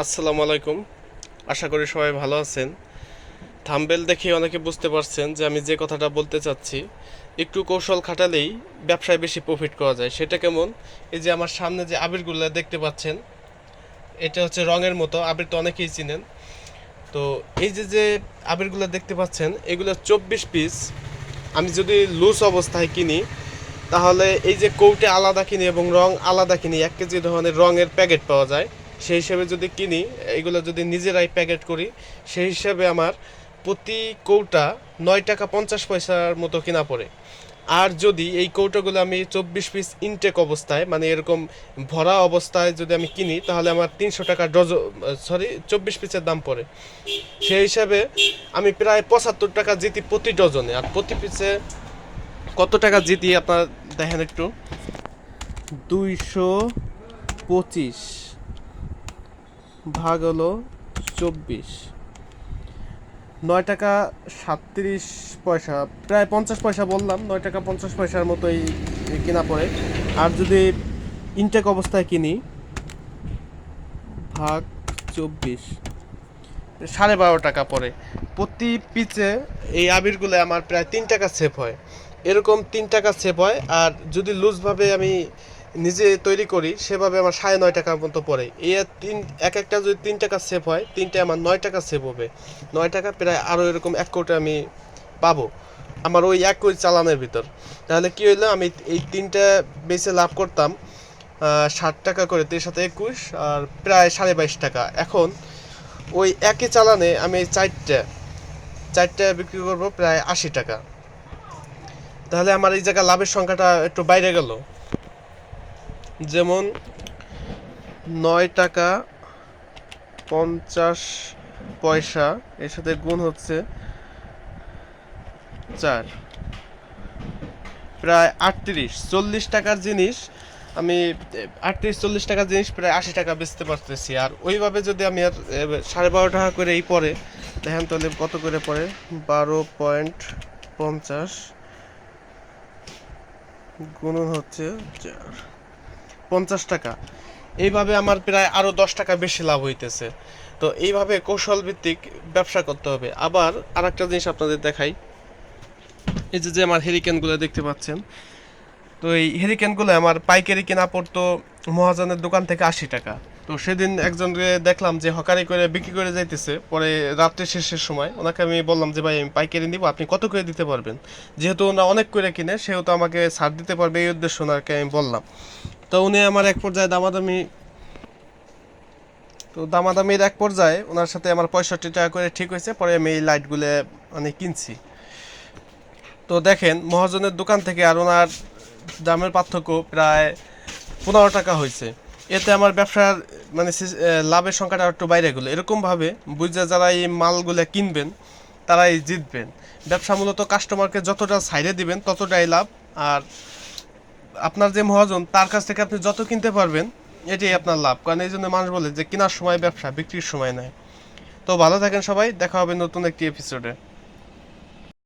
আসসালামু আলাইকুম। আশা করি সবাই ভালো আছেন। থাম্বেল দেখে অনেকে বুঝতে পারছেন যে আমি যে কথাটা বলতে চাচ্ছি, একটু কৌশল খাটালেই ব্যবসায় বেশি প্রফিট করা যায়। সেটা কেমন? এই যে আমার সামনে যে আবিরগুলো দেখতে পাচ্ছেন, এটা হচ্ছে রঙের মতো, আবির তো অনেকেই চিনেন। তো এই যে যে আবিরগুলো দেখতে পাচ্ছেন, এগুলো চব্বিশ পিস আমি যদি লুজ অবস্থায় কিনি, তাহলে এই যে কৌটে আলাদা কিনি এবং রং আলাদা কিনি, এক কেজি ধরনের রঙের প্যাকেট পাওয়া যায়। সেই হিসেবে যদি কিনি, এগুলো যদি নিজেরাই প্যাকেট করি, সেই হিসাবে আমার প্রতি কৌটা নয় টাকা পঞ্চাশ পয়সার মতো কিনা পড়ে। আর যদি এই কৌটাগুলো আমি চব্বিশ পিস ইনটেক অবস্থায় মানে এরকম ভরা অবস্থায় যদি আমি কিনি, তাহলে আমার তিনশো টাকা ডজ সরি চব্বিশ পিসের দাম পড়ে। সেই হিসাবে আমি প্রায় পঁচাত্তর টাকা জিতি প্রতি ডজনে। আর প্রতি পিসে কত টাকা জিতি আপনার দেখেন একটু? দুইশো পঁচিশ। ভাগ হলো চব্বিশ। নয় টাকা সাতত্রিশ পয়সা, প্রায় পঞ্চাশ পয়সা বললাম, নয় টাকা পঞ্চাশ পয়সার মতোই কেনা পড়ে। আর যদি ইনটেক অবস্থায় কিনি, ভাগ চব্বিশ, সাড়ে বারো টাকা পড়ে। প্রতি পিচে এই আবিরগুলো আমার প্রায় তিন টাকা সেভ হয়। এরকম তিন টাকা সেভ হয়, আর যদি লুজভাবে আমি নিজে তৈরি করি, সেভাবে আমার সাড়ে নয় টাকার মতো পড়ে। এই তিন, এক একটা যদি তিন টাকা সেভ হয় তিনটে আমার নয় টাকা সেভ হবে। নয় টাকা প্রায় আরও এরকম এক কোটি আমি পাবো আমার ওই এক কোটি চালানের ভিতর। তাহলে কী হইল, আমি এই তিনটা বেচে লাভ করতাম ষাট টাকা করে তিন সাথে একুশ, আর প্রায় সাড়ে বাইশ টাকা। এখন ওই একই চালানে আমি চারটে চারটে বিক্রি করব প্রায় আশি টাকা। তাহলে আমার এই জায়গায় লাভের সংখ্যাটা একটু বাইরে গেল। যেমন নয় টাকা পঞ্চাশ পয়সা, এর সাথে গুণ হচ্ছে চার। প্রায় আটত্রিশ, চল্লিশ টাকার জিনিস আমি, আটত্রিশ, চল্লিশ টাকার জিনিস প্রায় আশি টাকা বেচতে পারতেছি। আর ওইভাবে যদি আমি আর সাড়ে বারো টাকা করে এই পরে, দেখেন তাহলে কত করে পড়ে? বারো পয়েন্ট পঞ্চাশ গুণন হচ্ছে চার। পঞ্চাশ টাকা। এইভাবে আমার প্রায় আরও দশ টাকা বেশি লাভ হইতেছে। তো এইভাবে কৌশল ভিত্তিক ব্যবসা করতে হবে। আবার আরেকটা জিনিস আপনাদের দেখাই। এই যে যে আমার হেরিকেনগুলো দেখতে পাচ্ছেন। তো এই হেরিকেনগুলো আমার পাইকারি কেনা পড়তো মহাজনের দোকান থেকে আশি টাকা। তো সেদিন একজনকে দেখলাম যে হকারি করে বিক্রি করে যাইতেছে। পরে রাত্রে শেষের সময় ওনাকে আমি বললাম যে, ভাই, আমি পাইকারি নিব, আপনি কত করে দিতে পারবেন? যেহেতু ওনা অনেক করে কিনে, সেহেতু আমাকে ছাড় দিতে পারবে এই উদ্দেশ্য ওনাকে আমি বললাম। তো উনি আমার এক পর্যায়ে দামাদামি, তো দামাদামির এক পর্যায়ে ওনার সাথে আমার পঁয়ষট্টি টাকা করে ঠিক হয়েছে, পরে আমি এই লাইটগুলো মানে কিনছি। তো দেখেন, মহাজনের দোকান থেকে আর ওনার দামের পার্থক্য প্রায় পনেরো টাকা হয়েছে। এতে আমার ব্যবসার মানে লাভের সংখ্যাটা একটু বাইরে গেলো। এরকমভাবে বুঝে যারা এই মালগুলো কিনবেন, তারাই জিতবেন। ব্যবসা মূলত কাস্টমারকে যতটা সাইডে দিবেন, ততটাই লাভ। আর আপনার যে মহাজন, তার কাছ থেকে আপনি যত কিনতে পারবেন, এটাই আপনার লাভ। কারণ এই জন্য মানুষ বলে যে, কেনার সময় ব্যবসা, বিক্রির সময় নয়। তো ভালো থাকেন সবাই, দেখা হবে নতুন একটি এপিসোডে